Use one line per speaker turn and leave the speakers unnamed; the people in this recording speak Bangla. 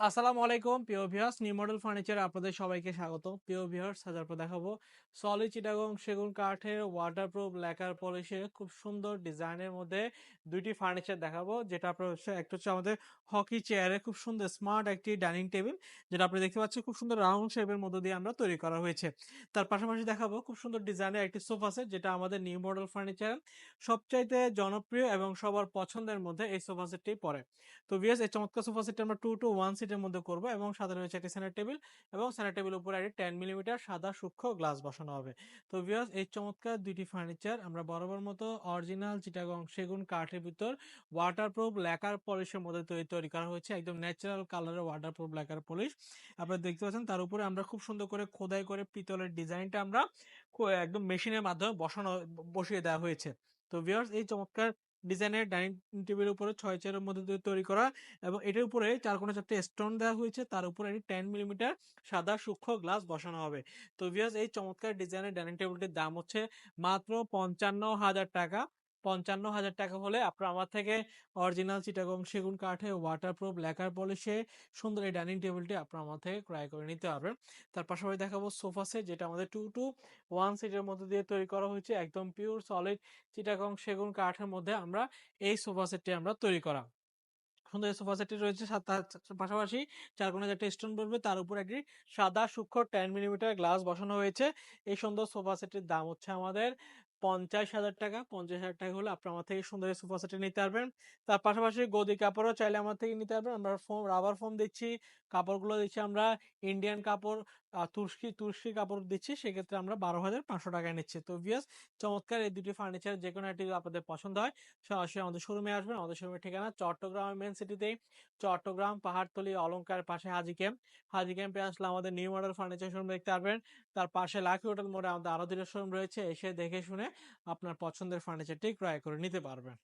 আসসালামু আলাইকুম, প্রিয় ভিউয়ার্স। নিউ মডেল ফার্নিচার আপনাদের সবাইকে স্বাগত। প্রিয় ভিউয়ার্স, আজ আপনার দেখাবো সলিড চিটাগং সেগুন কাঠের ওয়াটারপ্রুফ লেকার পলিশের খুব সুন্দর ডিজাইনের মধ্যে দুইটি ফার্নিচার দেখাবো। যেটা আপনার হচ্ছে, একটা হচ্ছে আমাদের হকি চেয়ারে খুব সুন্দর স্মার্ট একটি ডাইনিং টেবিল যেটা আপনি দেখতে পাচ্ছেন খুব সুন্দর রাউন্ড শেপের মধ্যে দিয়ে আমরা তৈরি করা হয়েছে। তার পাশাপাশি দেখাবো খুব সুন্দর ডিজাইনের একটি সোফা সেট যেটা আমাদের নিউ মডেল ফার্নিচার সবচাইতে জনপ্রিয় এবং সবার পছন্দের মধ্যে এই সোফা সেটটি পড়ে তো ভিএস এই চমৎকার সোফা সেটটি আমরা টু টু ওয়ান সিটের মধ্যে করব এবং সাথে রয়েছে একটি সেন্টার টেবিল এবং সেন্টার টেবিলের উপরে একটি টেন মিলিমিটার সাদা সূক্ষ্ম গ্লাস বসানো হবে। তো ভিউয়ার্স এই চমৎকার দুইটি ফার্নিচার আমরা বরাবর মতো অরিজিনাল চিটাগং সেগুন কাঠের ভিতর ওয়াটারপ্রুফ লেকার পলিশের মধ্যে তৈরি করা হয়েছে। একদম ন্যাচারাল কালারের ওয়াটারপ্রুফ লেকার পলিশ আপনারা দেখতে পাচ্ছেন তার উপরে আমরা খুব সুন্দর করে খোদাই করে পিতলের ডিজাইনটা আমরা একদম মেশিনের মাধ্যমে বসানো বসিয়ে দেওয়া হয়েছে। তো ভিউয়ার্স এই চমৎকার ডিজাইনের ডাইনিং টেবিলের উপরে ছয় চেয়ারের মধ্যে দিয়ে তৈরি করা এবং এটার উপরে চার কোনো চারটে স্টোন দেওয়া হয়েছে। তার উপরে একটি টেন মিলিমিটার সাদা সূক্ষ্ম গ্লাস বসানো হবে। তো ভিউয়ার্স এই চমৎকার ডিজাইনের ডাইনিং টেবিলটির দাম হচ্ছে মাত্র পঞ্চান্ন হাজার টাকা। পঞ্চান্ন হাজার টাকা হলে আপনারা আমার থেকে অরিজিনাল চিটাগং সেগুন কাঠে ওয়াটারপ্রুফ লেকার পলিশে সুন্দর এই ডাইনিং টেবিলটি আপনারা আমার থেকে ক্রয় করে নিতে পারবেন। তার পাশাপাশি দেখাবো সোফা সেট যেটা আমাদের টু টু ওয়ান সিটের মধ্যে দিয়ে তৈরি করা হয়েছে। একদম পিওর সলিড চিটাগং সেগুন কাঠের মধ্যে আমরা এই সোফা সেটটি আমরা তৈরি করা। সুন্দর সোফা সেটটি রয়েছে পাশাপাশি চার কোণে একটা স্টোন পড়বে তার উপর একটি সাদা সূক্ষ্ম টেন মিলিমিটার গ্লাস বসানো হয়েছে। এই সুন্দর সোফা সেটটির দাম হচ্ছে আমাদের পঞ্চাশ হাজার টাকা, পঞ্চাশ হাজার টাকা হলে আপনি আমার থেকে সুন্দর সোফা সেটটি নিতে পারবেন। তার পাশাপাশি গদি কাপড়ও চাইলে আমার থেকে নিতে পারবেন। আমরা ফোম রাবার ফোম দিচ্ছি, কাপড়গুলো দিচ্ছি আমরা ইন্ডিয়ান কাপড় তুর্কি তুর্কি কাপড় দিচ্ছি, সেক্ষেত্রে আমরা বারো হাজার পাঁচশো টাকায় নিচ্ছি। তো ভিয়াস চমৎকার এই দুটি ফার্নিচার যে কোনো একটি আপনাদের পছন্দ হয়, সরাসরি আমাদের শোরুমে আসবেন। আমাদের শোরুমের ঠিকানা চট্টগ্রাম মেন সিটিতে চট্টগ্রাম পাহাড়তলি অলংকার পাশে হাজি ক্যাম্প হাজি ক্যাম্পে আসলে আমাদের নিউ মডেল ফার্নিচার শোরুম দেখতে পারবেন। তার পাশে লাকি হোটেল মোড়ে আমাদের আরও দুটো শোরুম রয়েছে, এসে দেখে শুনে আপনার পছন্দের ফার্নিচারটি ক্রয় করে নিতে পারবেন।